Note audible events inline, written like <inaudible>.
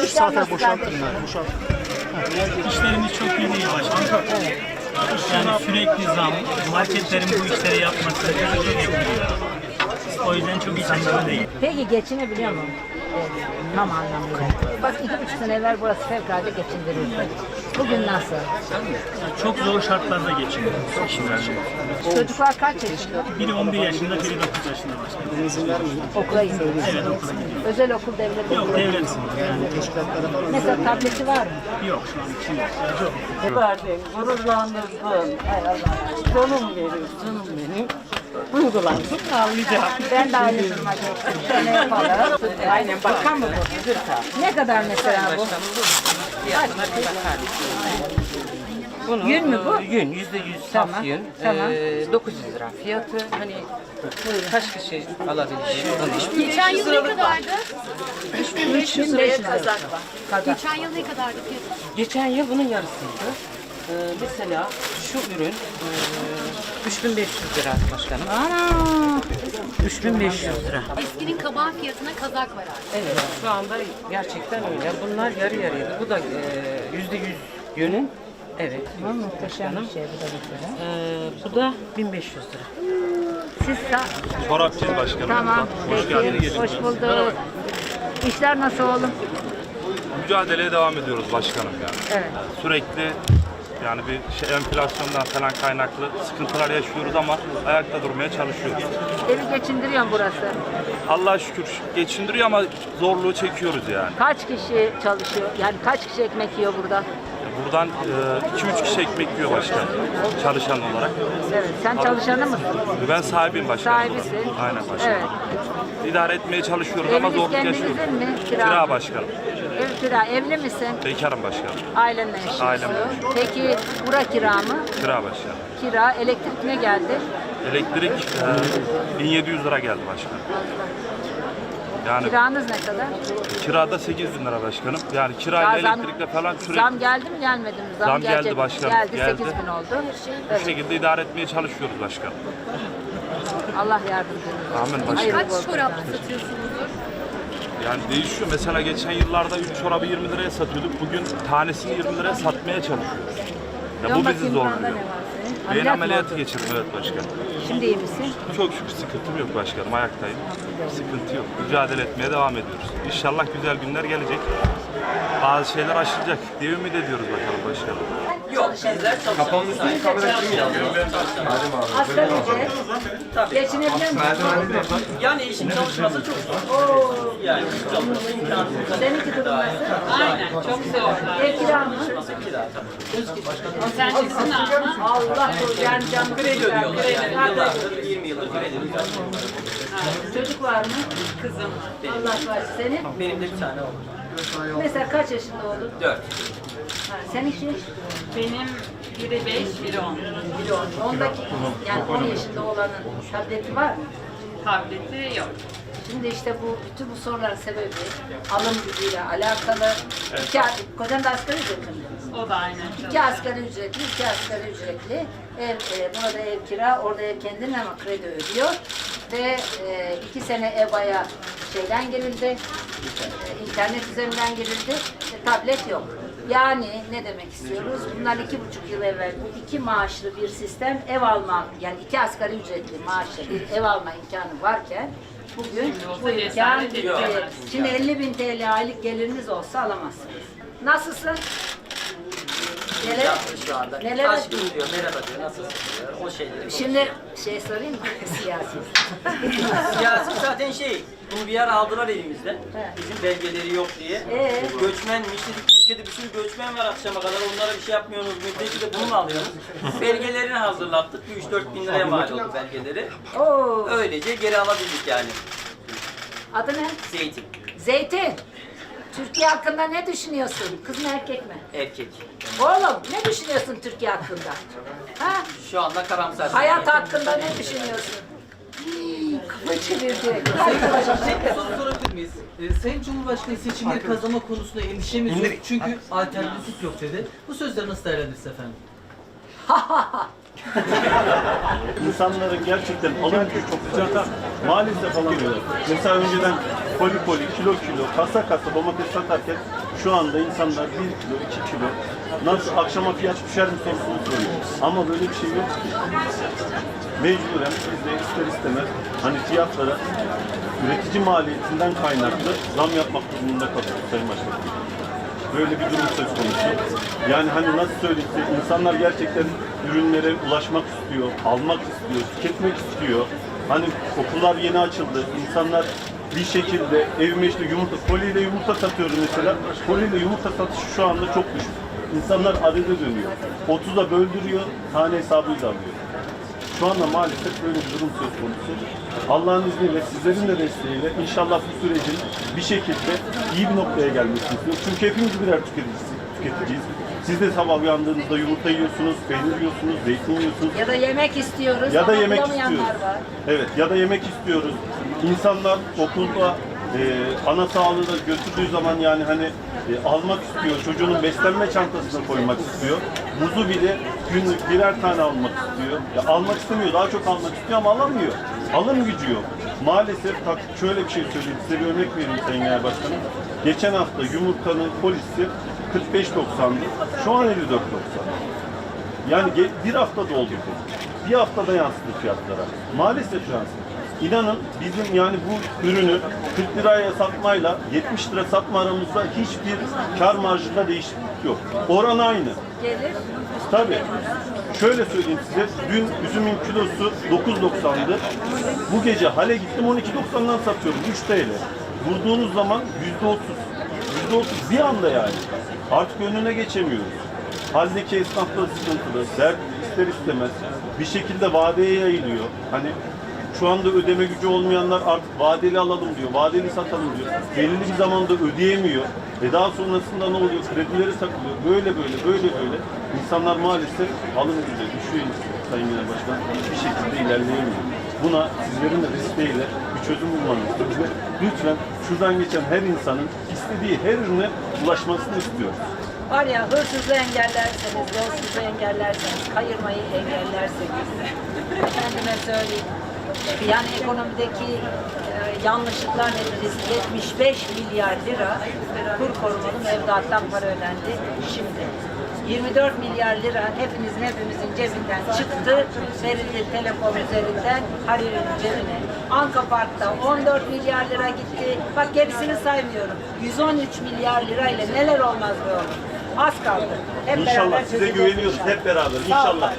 Şu saate boşaltın yani. Boşalt. İşlerimiz çok iyi değil başkanım. Yani sürekli zam, marketlerin bu işleri yapması çok etkiliyor. O yüzden çok içimde değil. Peki geçinebiliyor mu? Ee, Tam anlamıyla. Bak iki buçuk sene evvel burası fevkalade geçindiriyordu. Bugün nasıl? Çok zor şartlarda geçiniyor. Çocuklar kaç yaşında? Biri 11 yaşında, biri 9 yaşında başkanım. Okula gidiyor. Evet okula gidiyor. Özel okul, devlet okulu. Yok devlet sınavı. Yani Mesela tableti var mı? yok şu an için yok. Verdim, gururlandırdın. Hay Allah. Canım benim, canım benim. Duygulandım, ağlayacağım. Ben de aynı duruma geçtim. Sene yapalım. Aynen, bakan mı bu? Ne kadar mesela bu? Fiyatına bir bakar Bunu, Yün mü bu? e, Yün, yüzde yüz Tamam, saf yün. tamam. Ee, 900 lira fiyatı. Hani kaç kişi alabilir bunu? Geçen yıl ne kadardı? 3500 liraya kazak var. Kazak. Geçen yıl ne kadardı fiyatı? Geçen yıl bunun yarısıydı. Ee, mesela şu ürün e, 3500 lira başkanım. Ana! 3500 lira. Eskinin kabağın fiyatına kazak var artık. Evet, şu anda gerçekten öyle. Bunlar yarı yarıydı. Bu da yüzde yüz yönün. Evet. Bu muhteşem bir şey bu da mesela. Ee, bu da 1500 lira. Siz sa- Çorapçıyız başkanım. Tamam. Hoş geldiniz. Peki. Hoş bulduk. İşler nasıl oğlum? Mücadeleye devam ediyoruz başkanım yani. Evet. Sürekli yani bir şey enflasyondan falan kaynaklı sıkıntılar yaşıyoruz ama ayakta durmaya çalışıyoruz. Evi geçindiriyor mu burası? Allah'a şükür geçindiriyor ama zorluğu çekiyoruz yani. Kaç kişi çalışıyor? Yani kaç kişi ekmek yiyor burada? Buradan 2-3 kişi ekmek yiyor başkanım çalışan olarak. Evet. Sen çalışanı mısın? Ben sahibiyim başkanım. Sahibisin. Aynen başkanım. Evet. İdare etmeye çalışıyoruz ama Eviniz zorluk yaşıyoruz. mi? Kira. Kira başkanım. Ev kira. Evli misin? Bekarım başkanım. Ailenle yaşıyorsun. Ailemle yaşıyorum. Peki bura kira mı? Kira başkanım. Kira. Elektrik ne geldi? Elektrik e, 1700 lira geldi başkanım. Yani Kiranız ne kadar? kirada 8 bin lira başkanım. Yani kirayla Daha zam- elektrikle falan sürekli Zam geldi mi gelmedi mi? Zam geldi gelecek- başkanım, Geldi, geldi. 8 bin oldu. bu Evet. şekilde idare etmeye çalışıyoruz başkanım. Allah yardımcınız olsun. Amin başkanım. Hayırlı Kaç olsun. çorap satıyorsunuzdur? Yani değişiyor. Mesela geçen yıllarda 3 çorabı 20 liraya satıyorduk. Bugün tanesini 20 liraya satmaya çalışıyoruz. Ya bu bizi zorluyor. Beyin ameliyatı geçirdim evet başkanım. Şimdi iyi misin? Çok şükür sıkıntım yok başkanım. Ayaktayım. Sıkıntı yok. Mücadele etmeye devam ediyoruz. İnşallah güzel günler gelecek. Bazı şeyler aşılacak diye ümit ediyoruz bakalım başkanım. Asgari ücret. Geçinebiliyor musun? Yani işin çalışması çok zor. Yani Seninki durum nasıl? Aynen çok zor. Ev kira mı? Sen çıksın ama. Allah korusun. Yani canım. kredi ödüyorlar yani yıllardır, 20 yıldır kredi ödüyorlar. Çocuk var mı? Kızım. Allah var. Senin? Benim de bir tane oldu. Mesela kaç yaşında oldun? 4. Seninki? Benim biri 5, biri 10. Biri on. Ondaki yani 10 yaşında olanın tableti var mı? Tableti yok. Şimdi işte bu bütün bu soruların sebebi alım gücüyle alakalı. İki, kocan da asgari ücretli mi? O da aynen İki asgari ücretli, iki asgari ücretli. Ev, e, burada ev kira, orada ev kendinin ama kredi ödüyor. Ve e, iki sene EBA'ya şeyden girildi, e, internet üzerinden girildi, e, tablet yok. Yani ne demek istiyoruz? Bunlar iki buçuk yıl evvel bu iki maaşlı bir sistem ev alma, yani iki asgari ücretli maaşla bir ev alma imkanı varken bugün bu imkan bitti. Şimdi 50 bin TL aylık geliriniz olsa alamazsınız. Nasılsın? Neler? Yaptı şu anda. Neler Aşkım diyor, merhaba diyor, nasılsın diyor. O şeyleri Şimdi şey sorayım mı? <laughs> Siyasi. Siyasi zaten şey, bunu bir yer aldılar elimizde. Bizim belgeleri yok diye. Ee? Göçmenmiş dedik, ülkede bir sürü göçmen var akşama kadar. Onlara bir şey yapmıyorsunuz, mülteci de bunu mu alıyorsunuz? Belgelerini hazırlattık. Bir 3-4 bin liraya mal oldu belgeleri. Oo, Öylece geri alabildik yani. adı ne? Zeytin, Zeytin. Türkiye hakkında ne düşünüyorsun? Kız mı erkek mi? erkek. Oğlum ne düşünüyorsun Türkiye hakkında? Ha? Şu anda karamsar. Hayat hakkında ne düşünüyorsun? Hii, Kafa çevirdi. Soru sorabilir miyiz? Ee, Sayın Cumhurbaşkanı seçimleri kazanma konusunda endişemiz yok çünkü alternatif yok dedi. Bu sözleri nasıl değerlendirirsiniz efendim? <laughs> İnsanların gerçekten alım gücü çok sıcakta maalesef alamıyorlar. Mesela önceden poli poli, kilo kilo, kasa kasa domates satarken şu anda insanlar 1 kilo, 2 kilo nasıl akşama fiyat düşer mi sorusunu soruyor. Ama böyle bir şey yok ki. Mecburen biz de ister istemez hani fiyatlara üretici maliyetinden kaynaklı zam yapmak durumunda kalıyoruz Sayın Başkanım. Böyle bir durum söz konusu. Yani hani nasıl söyleyeyim insanlar gerçekten ürünlere ulaşmak istiyor, almak istiyor, tüketmek istiyor. Hani okullar yeni açıldı, insanlar bir şekilde evime işte yumurta, koliyle yumurta satıyorum mesela. Koliyle yumurta satışı şu anda çok düşük. İnsanlar adede dönüyor. 30'a böldürüyor, tane hesabıyla alıyor. Şu anda maalesef böyle bir durum söz konusu. Allah'ın izniyle, sizlerin de desteğiyle inşallah bu sürecin bir şekilde iyi bir noktaya gelmesini istiyoruz. Çünkü hepimiz birer tüketiciyiz. tüketiciyiz. Siz de sabah uyandığınızda yumurta yiyorsunuz, peynir yiyorsunuz, zeytin yiyorsunuz. Ya da yemek istiyoruz Ya da ama yemek istiyoruz. var. Evet ya da yemek istiyoruz. İnsanlar okulda e, ana sağlığı da götürdüğü zaman yani hani e, almak istiyor. Çocuğunun beslenme çantasına koymak istiyor. Buzu bile günlük birer tane almak istiyor. Ya almak istemiyor, daha çok almak istiyor ama alamıyor. Alım gücü yok. Maalesef bak şöyle bir şey söyleyeyim, size bir örnek vereyim Sayın Genel Başkanım. Geçen hafta yumurtanın polisi 45.90'dı. Şu an 54.90. Yani bir hafta doldu. Bir haftada yansıdı fiyatlara. Maalesef yansıdı. İnanın bizim yani bu ürünü 40 liraya satmayla 70 lira satma aramızda hiçbir kar marjında değişiklik yok. Oran aynı. Tabii. Şöyle söyleyeyim size. Dün üzümün kilosu 9.90'dı. Bu gece hale gittim 12.90'dan satıyorum. 3 TL. Vurduğunuz zaman %30. %30 bir anda yani. Artık önüne geçemiyoruz. Haldeki esnaf da sıkıntılı. İster istemez. Bir şekilde vadeye yayılıyor. Hani şu anda ödeme gücü olmayanlar artık vadeli alalım diyor, vadeli satalım diyor. Belirli bir zamanda ödeyemiyor. Ve daha sonrasında ne oluyor? Kredileri takılıyor. Böyle böyle, böyle böyle. İnsanlar maalesef alım gücü düşüyor Sayın Genel Başkan. Hiçbir şekilde ilerleyemiyor. Buna sizlerin de desteğiyle bir çözüm bulmanız istiyoruz. Ve lütfen şuradan geçen her insanın istediği her ürüne ulaşmasını istiyoruz. Var ya hırsızlığı engellerseniz, yolsuzluğu engellerseniz, kayırmayı engellerseniz, kendime söyleyeyim. Yani ekonomideki e, yanlışlıklar neticesi 75 milyar lira kur korumalı mevduattan para ödendi şimdi. 24 milyar lira hepinizin hepimizin cebinden çıktı, verildi telefon üzerinden Halil'in cebine. Anka Park'ta 14 milyar lira gitti. Bak gerisini saymıyorum. 113 milyar lirayla neler olmaz be oğlum. Az kaldı. Hep İnşallah size çözeceğiz güveniyoruz inşallah. hep beraber. Sağ olun. İnşallah.